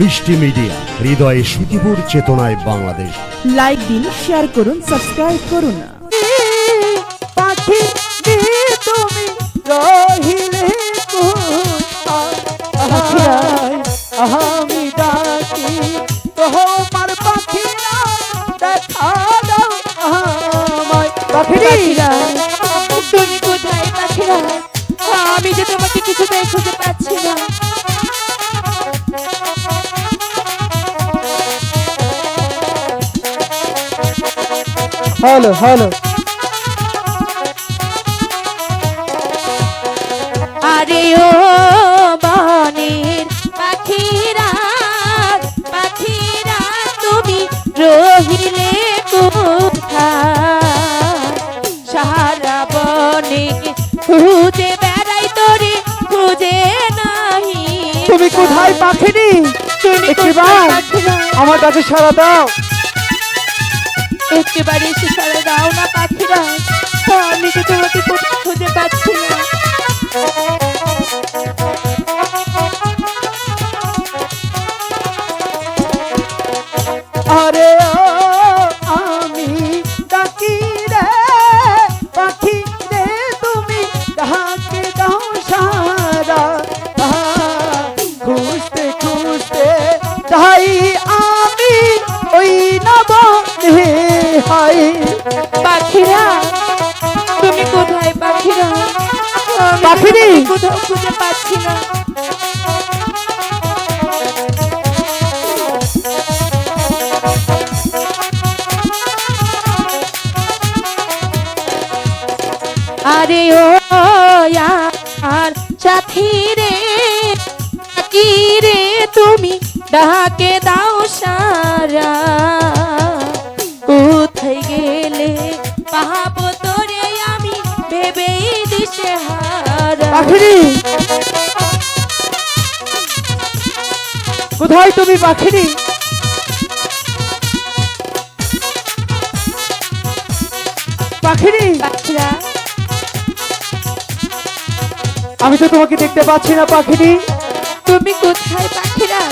মিষ্টি মিডিয়া হৃদয়ে সুখীপুর চেতনায় বাংলাদেশ। লাইক দিন শেয়ার করুন সাবস্ক্রাইব করুন। তুমি রহিলে আমি ডাকি তোমার পাখিরা দেখা দাও আমায়। পাখিরা তুমি কোথায় পাখিরা আমি যে তোমাকে কিছুতেই খুঁজে পাচ্ছি না। হ্যালো হ্যালো আরে ও বনের পাখিরা পাখিরা তুমি রহিলে কোথায়? সারা বনে খুঁজে বেড়াই তোরে খুঁজে নাহি। তুমি কোথায় পাখিনি? তুমি আমার কাছে সারা দাও। একেবারে এসে সারা দাও না পাখিরা। আমি তো তোমাকে খুঁজে পাচ্ছি না। আরে পাখিরা তুমি কোথায় পাখিরা? কোথাও খুঁজে পাচ্ছি না। আরে ও আর সাথী রে কি রে তুমি ডাকে দাও। পাখিনি কোথায় তুমি পাখিনি পাখিনি পাখিরা। আমি তো তোমাকে দেখতে পাচ্ছি না পাখিনি তুমি কোথায় পাখিরা?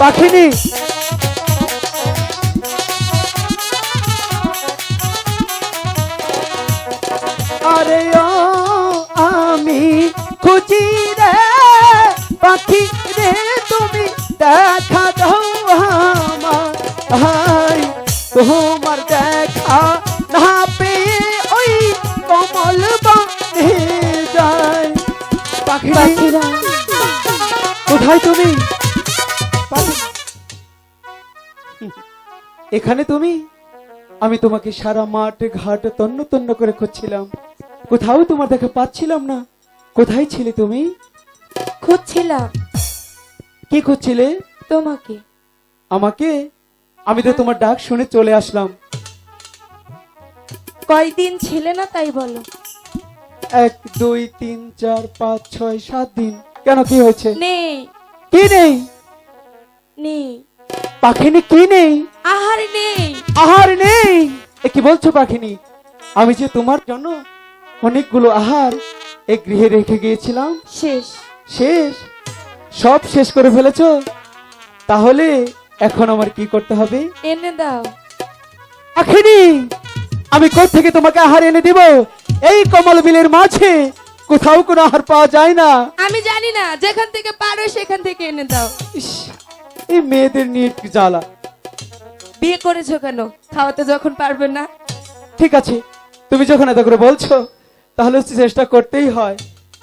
পাখিনি আরে ও আমি খুঁজি রে পাখি রে তুমি দেখা দাও আমার তোমার দেখা না পেয়ে ওই কমল বাঁধে যায় পাখি পাখিরা। কোথায় তুমি? এখানে তুমি? আমি তোমাকে সারা মাঠ ঘাট তন্ন তন্ন করে খুঁজছিলাম। কোথাও তোমার দেখা পাচ্ছিলাম না। কোথায় ছিলে তুমি? খুঁজছিলাম। কি খুঁজছিলে? তোমাকে। আমাকে? আমি তো তোমার ডাক শুনে চলে আসলাম। কয়দিন ছিলে না তাই বলো। এক দুই তিন চার পাঁচ ছয় সাত দিন। কেন কি হয়েছে? নেই। কি নেই? নেই। পাখিনি কি নেই? আহার নেই। আহার নেই? এ কি বলছো পাখিনি? আমি যে তোমার জন্য অনেকগুলো আহার এই গৃহে রেখে গিয়েছিলাম। শেষ। শেষ? সব শেষ করে ফেলেছ? তাহলে এখন আমার কি করতে হবে? এনে দাও। পাখিনি আমি থেকে তোমাকে আহার এনে দিব? এই কমল বিলের মাঝে কোথাও কোনো আহার পাওয়া যায় না। আমি জানি না যেখান থেকে পারো সেখান থেকে এনে দাও। ইস, এই মেয়েদের নিয়ে একটু জ্বালা। বিয়ে করেছ কেন? খাওয়াতে যখন পারবে না। ঠিক আছে তুমি যখন এত করে বলছো তাহলে চেষ্টা করতেই হয়।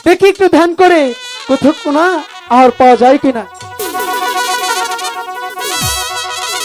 দেখি একটু ধ্যান করে কোথাও না আর পাওয়া যায় কিনা।